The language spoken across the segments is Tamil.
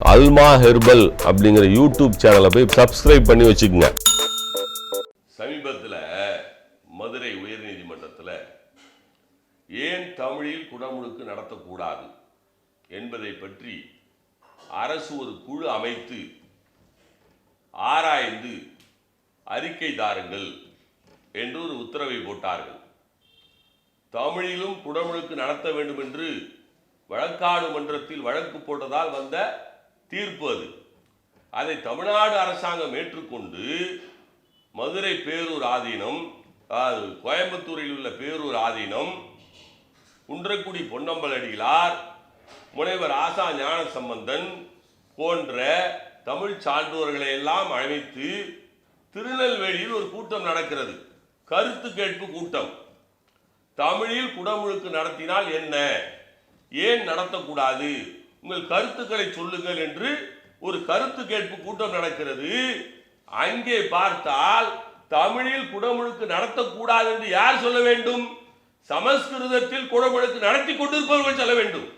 அல்மா ஹெர்பல் அப்படிங்கிற யூடியூப் சேனலை போய் சப்ஸ்கிரைப் பண்ணி வச்சுக்கோங்க. சமீபத்தில் மதுரை உயர்நீதிமன்றத்தில் ஏன் தமிழில் குடமுழுக்கு நடத்தக்கூடாது என்பதை பற்றி அரசு ஒரு குழு அமைத்து ஆராய்ந்து அறிக்கை தாருங்கள் என்று ஒரு உத்தரவை போட்டார்கள். தமிழிலும் குடமுழுக்கு நடத்த வேண்டும் என்று வழக்காடு மன்றத்தில் வழக்கு போட்டதால் வந்த தீர்ப்பு அது. அதை தமிழ்நாடு அரசாங்கம் ஏற்றுக்கொண்டு மதுரை பேரூர் ஆதீனம் கோயம்புத்தூரில் உள்ள பேரூர் ஆதீனம் குன்றக்குடி பொன்னம்பலடிகளார் முனைவர் ஆசா ஞான சம்பந்தன் போன்ற தமிழ் சான்றோர்களை எல்லாம் அழைத்து திருநெல்வேலியில் ஒரு கூட்டம் நடக்கிறது. கருத்து கேட்பு கூட்டம். தமிழில் குடமுழுக்கு நடத்தினால் என்ன? ஏன் நடத்தக்கூடாது? உங்கள் கருத்துக்களை சொல்லுங்கள் என்று ஒரு கருத்து கேட்பு கூட்டம் நடக்கிறது. அங்கே பார்த்தால் தமிழில் குடமுழுக்கு நடத்தக்கூடாது என்று யார் சொல்ல வேண்டும்? சமஸ்கிருதத்தில் குடமுழுக்கு நடத்தி கொண்டிருப்பவர்கள் சொல்ல வேண்டும்.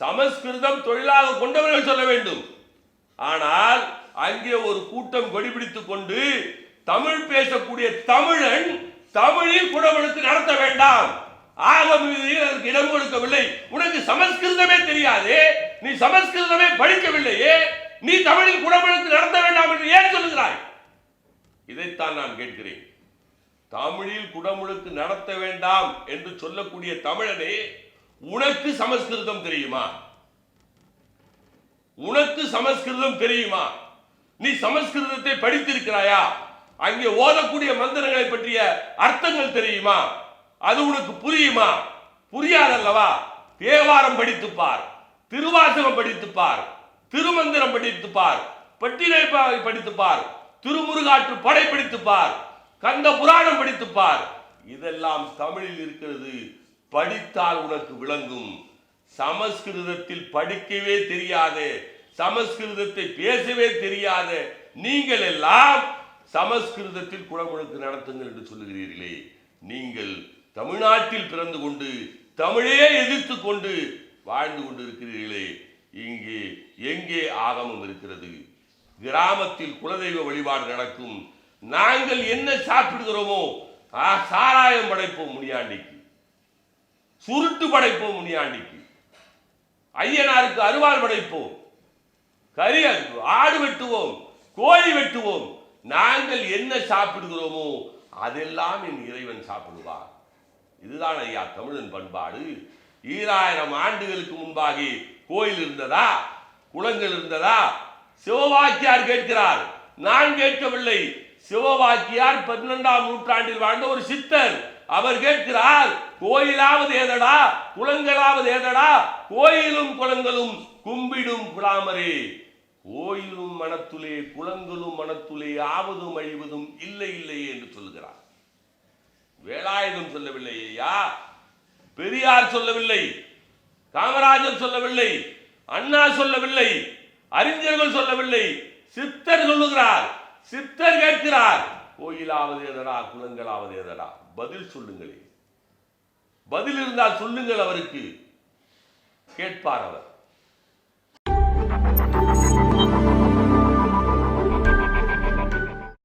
சமஸ்கிருதம் தொழிலாக கொண்டவர்கள் சொல்ல வேண்டும். ஆனால் அங்கே ஒரு கூட்டம் கொடிபிடித்துக் கொண்டு தமிழ் பேசக்கூடிய தமிழன் தமிழில் குடமுழுக்கு நடத்த வேண்டாம். ஆகம் விதியில் அதற்கு இடம் கொடுக்கவில்லை. உனக்கு சமஸ்கிருதமே தெரியாது. நீ சமஸ்கிருதமே படிக்கவில்லையே. நீ தமிழில் குடமுழுக்கு நடத்த வேண்டாம் என்று ஏன் சொல்லுகிறாய்? இதைத்தான் நான் கேட்கிறேன். தமிழில் குடமுழுக்கு நடத்த வேண்டாம் என்று சொல்லக்கூடிய தமிழனே உனக்கு சமஸ்கிருதம் தெரியுமா? உனக்கு சமஸ்கிருதம் தெரியுமா? நீ சமஸ்கிருதத்தை படித்திருக்கிறாயா? அங்கே ஓதக்கூடிய மந்திரங்களை பற்றிய அர்த்தங்கள் தெரியுமா? அது உனக்கு புரியுமா? புரியாதல்லவா? தேவாரம் படித்துப் பார் திருவாசகம் படித்துப் பார் திருமந்திரம் படித்துப் பார் பட்டினை பா- பார் திருமுருகாற்று படை படித்துப் பார் கந்த புராணம் படித்துப் பார் இதெல்லாம் தமிழில் இருக்கிறது. படித்தால் உனக்கு விளங்கும். சமஸ்கிருதத்தில் படிக்கவே தெரியாது. சமஸ்கிருதத்தை பேசவே தெரியாத. நீங்கள் எல்லாம் சமஸ்கிருதத்தில் குடமுழுக்கு நடத்துங்கள் என்று சொல்லுகிறீர்களே. நீங்கள் தமிழ்நாட்டில் பிறந்து கொண்டு தமிழே எதிர்த்து கொண்டு வாழ்ந்து கொண்டு இருக்கிறீர்களே இங்கே எங்கே ஆகமம் இருக்கிறது? கிராமத்தில் குலதெய்வ வழிபாடு நடக்கும். நாங்கள் என்ன சாப்பிடுகிறோமோ ஆ, சாராயம் படைப்போம் முனியாண்டிக்கு. சுருட்டு படைப்போம் முனியாண்டிக்கு. ஐயனாருக்கு அருவாள் படைப்போம். கறி ஆடு வெட்டுவோம் கோழி வெட்டுவோம். நாங்கள் என்ன சாப்பிடுகிறோமோ அதெல்லாம் என் இறைவன் சாப்பிடுவார். இதுதான் ஐயா தமிழன் பண்பாடு. ஈராயிரம் ஆண்டுகளுக்கு முன்பாக கோயில் இருந்ததா? குளங்கள் இருந்ததா? சிவவாக்கியார் கேட்கிறார். நான் கேட்கவில்லை. சிவவாக்கியார் பன்னெண்டாம் நூற்றாண்டில் வாழ்ந்த ஒரு சித்தர். அவர் கேட்கிறார் கோயிலாவது ஏதடா? குளங்களாவது ஏதடா? கோயிலும் குளங்களும் கும்பிடும் குலாமரே கோயிலும் மனத்துலே குளங்களும் மனத்துலே ஆவதும் அழிவதும் இல்லை இல்லை வேலாயுதம் சொல்லவில்லை ஐயா. பெரியார் சொல்லவில்லை. காமராஜர் சொல்லவில்லை. அண்ணா சொல்லவில்லை. அறிஞர்கள் சொல்லவில்லை. சித்தர் சொல்லுகிறார். சித்தர் கேட்கிறார். கோயிலாவது எதடா குலங்களாவது எதடா பதில் சொல்லுங்களே. பதில் இருந்தால் சொல்லுங்கள் அவருக்கு. கேட்பார் அவர்.